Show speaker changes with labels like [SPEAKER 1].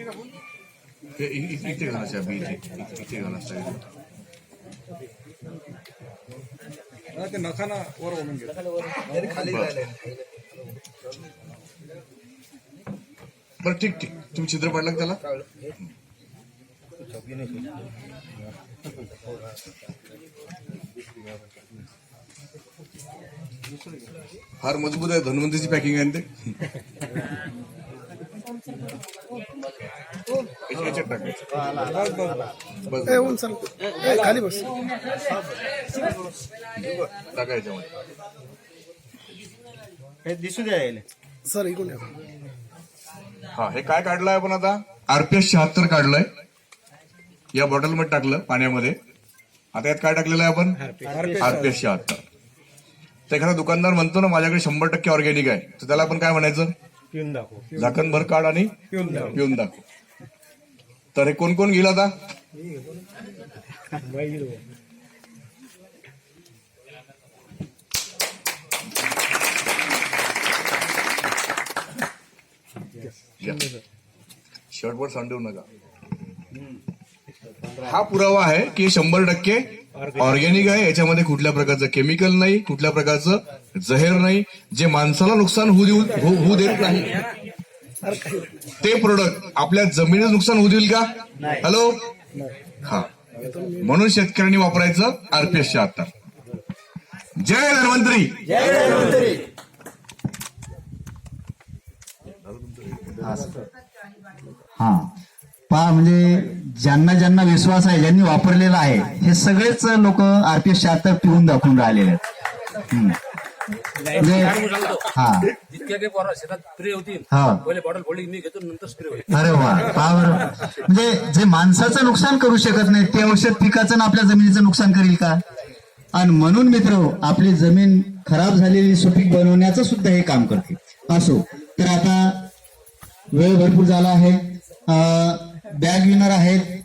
[SPEAKER 1] इथे घाला चाबी इथे इथे-
[SPEAKER 2] ते नखाना वर ओढून घे
[SPEAKER 1] बरं ठीक ठीक. तुम्ही चित्र पाडलं त्याला? फार मजबूत आहे धनवंतीची पॅकिंग आहे ना ते? याच्यात टाकायचं. बस
[SPEAKER 3] ए, ऊन चाल ए, खाली बस.
[SPEAKER 4] हे दिसू द्या यायला.
[SPEAKER 3] सर इकडून या.
[SPEAKER 1] हा हे काय काढलंय आपण आता? आरपीएस शहात्तर काढलंय. या बॉटलमध्ये टाकलं पाण्यामध्ये. आता यात काय टाकलेलं आहे आपण? आरपीएस शहात्तर. तर एखादा दुकानदार म्हणतो ना माझ्याकडे शंभर टक्के ऑर्गॅनिक आहे. तर त्याला आपण काय म्हणायचं?
[SPEAKER 4] पिऊन दाखव.
[SPEAKER 1] झाकण भर काढ आणि पिऊन दाखव. तर हे कोण कोण घेईल आता? शर्टवर सांडवू नका. हा पुरावा आहे की शंभर टक्के ऑर्गॅनिक आहे याच्यामध्ये कुठल्या प्रकारचं केमिकल नाही कुठल्या प्रकारचं जहेर नाही जे माणसाला नुकसान होऊ देऊ होऊ देत नाही. ते प्रोडक्ट आपल्या जमिनीचं नुकसान होऊ देईल का? हॅलो हा. म्हणून शेतकऱ्यांनी वापरायचं आरपीएस शहात्तर जय धन्वंतरी.
[SPEAKER 5] हा. पहा म्हणजे ज्यांना ज्यांना विश्वास आहे ज्यांनी वापरलेला आहे हे सगळेच लोक आरपीएस शहात्तर पिऊन दाखवून राहिलेले आहेत. हा.
[SPEAKER 6] जितक्या काही पोरं शेतात स्प्रे होतील
[SPEAKER 5] हा.
[SPEAKER 6] पहिले बॉटल फोल्डिंग मी घेतो नंतर स्प्रे होईल.
[SPEAKER 5] अरे वा पहा बरं. म्हणजे जे माणसाचं नुकसान करू शकत नाही ते औषध पिकाचं आणि आपल्या जमिनीचं नुकसान करील का? आणि म्हणून मित्र आपली जमीन खराब झालेली सुपीक बनवण्याचं सुद्धा हे काम करते. असो. तर आता वेळ भरपूर झाला आहे. बॅग विनर आहेत.